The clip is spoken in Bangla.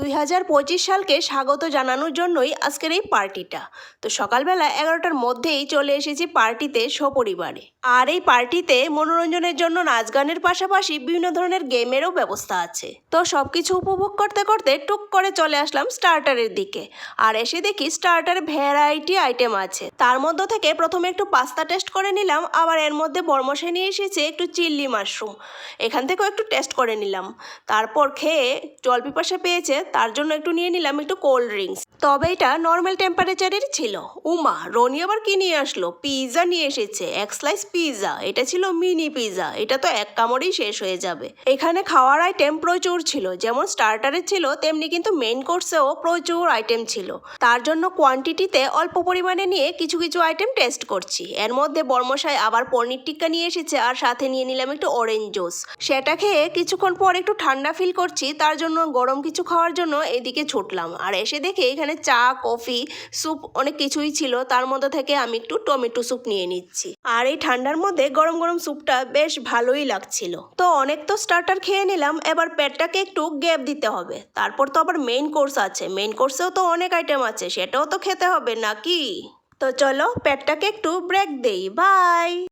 দুই হাজার পঁচিশ সালকে স্বাগত জানানোর জন্যই আজকের এই পার্টিটা। তো সকালবেলা এগারোটার মধ্যেই চলে এসেছি পার্টিতে সপরিবারে। আর এই পার্টিতে মনোরঞ্জনের জন্য নাচ গানের পাশাপাশি বিভিন্ন ধরনের গেমেরও ব্যবস্থা আছে। তো সব কিছু উপভোগ করতে করতে টুক করে চলে আসলাম স্টার্টারের দিকে। আর এসে দেখি স্টার্টারে ভ্যারাইটি আইটেম আছে। তার মধ্য থেকে প্রথমে একটু পাস্তা টেস্ট করে নিলাম, আবার এর মধ্যে বর্মশাই নিয়ে এসেছে একটু চিল্লি মাশরুম। এখান থেকেও একটু টেস্ট করে নিলাম। তারপর খেয়ে জল পিপাসা পেয়েছে তার জন্য একটু নিয়ে নিলাম একটু কোল্ড ড্রিঙ্কস তবে এটা নর্মাল টেম্পারেচারের ছিল। উমা, রনি আবার কি নিয়ে আসলো? পিৎজা নিয়ে এসেছে, এক স্লাইস পিৎজা এটা ছিল মিনি পিৎজা এটা তো এক কামড়েই শেষ হয়ে যাবে। এখানে খাওয়ার আইটেম প্রচুর ছিল, যেমন স্টার্টারে ছিল, তেমনি কিন্তু মেন কোর্সেও প্রচুর আইটেম ছিল। তার জন্য কোয়ান্টিটিতে অল্প পরিমাণে নিয়ে কিছু কিছু আইটেম টেস্ট করছি। এর মধ্যে বর্মশাই আবার পনির টিক্কা নিয়ে এসেছে আর সাথে নিয়ে নিলাম একটু অরেঞ্জ জুস সেটা খেয়ে কিছুক্ষণ পর একটু ঠান্ডা ফিল করছি, তার জন্য গরম কিছু খাওয়ার জন্য এদিকে ছুটলাম। আর এসে দেখে এখানে চা, কফি, স্যুপ অনেক কিছুই ছিল। তার মধ্যে থেকে আমি একটু টমেটো স্যুপ নিয়ে নিচ্ছি। আর এই ঠান্ডার মধ্যে গরম গরম স্যুপটা বেশ ভালোই লাগছিল। তো অনেক তো স্টার্টার খেয়ে নিলাম, এবার পেটটাকে একটু গ্যাপ দিতে হবে। তারপর তো আবার মেইন কোর্স আছে। মেইন কোর্সেও তো অনেক আইটেম আছে, সেটাও তো খেতে হবে নাকি? তো চলো পেটটাকে একটু ব্রেক দেই। বাই